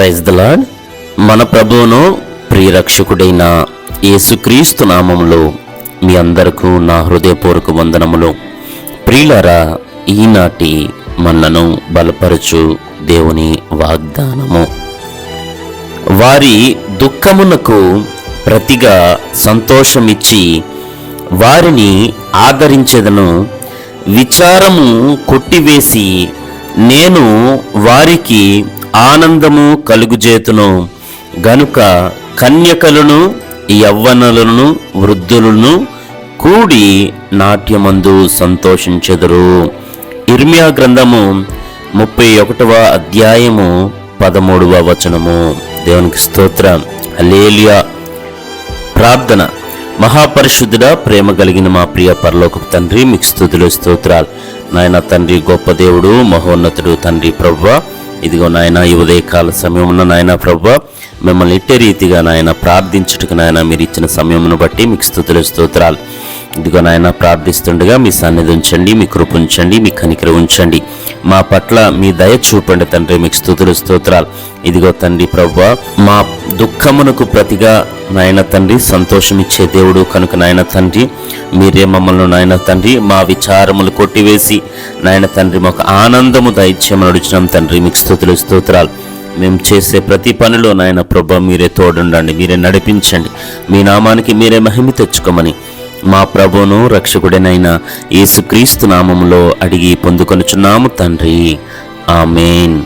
Praise the lord మన ప్రభువును ప్రియరక్షకుడైన యేసుక్రీస్తు నామములో మీ అందరకు నా హృదయపూర్వక వందనములు. ప్రియులరా ఈనాటి మనలను బలపరచు దేవుని వాగ్దానము. వారి దుఃఖమునకు ప్రతిగా సంతోషమిచ్చి వారిని ఆదరించెదను. విచారము కొట్టివేసి నేను వారికి ఆనందము కలుగుజేతును. గనుక కన్యకలను యవ్వనులను వృద్ధులను కూడి నాట్యమందు సంతోషించెదరు. ఇర్మియా గ్రంథము ముప్పై ఒకటవ అధ్యాయము పదమూడవ వచనము. దేవునికి స్తోత్రం. అలేలియా ప్రార్థన. మహాపరిశుద్ధుడ ప్రేమ కలిగిన మా ప్రియ పరలోకపు తండ్రి మీకు స్థుతులు స్తోత్రాలు. నాయన తండ్రి గొప్ప దేవుడు మహోన్నతుడు తండ్రి ప్రభు ఇదిగో నాయన ఈ ఉదయకాల సమయంలో నాయన ప్రభు మిమ్మల్ని ఇట్టే రీతిగా నాయన ప్రార్థించుటకు నాయన మీరు ఇచ్చిన సమయమును బట్టి మీకు స్థుతులు స్తోత్రాలు. ఇదిగో నాయన ప్రార్థిస్తుండగా మీ సన్నిధి ఉంచండి మీ కృప ఉంచండి మీ కనికర ఉంచండి. మా పట్ల మీ దయ చూపండి తండ్రి మీకు స్థుతులు స్తోత్రాలు. ఇదిగో తండ్రి ప్రభు మా దుఃఖమునకు ప్రతిగా నాయన తండ్రి సంతోషమిచ్చే దేవుడు కనుక నాయన తండ్రి. మీరే మమ్మల్ని నాయన తండ్రి మా విచారములు కొట్టివేసి నాయన తండ్రి మాకు ఆనందము దైత్యము నడిచినాం తండ్రి మీకు స్థుతులు స్తోత్రాలు. మేము చేసే ప్రతి పనిలో నాయన ప్రభ మీరే తోడుండండి మీరే నడిపించండి. మీ నామానికి మీరే మహిమ తెచ్చుకోమని. మా ప్రభును రక్షకుడినైన యేసుక్రీస్తు నామములో అడిగి పొందుకొనుచున్నాము తండ్రి. ఆమెన్.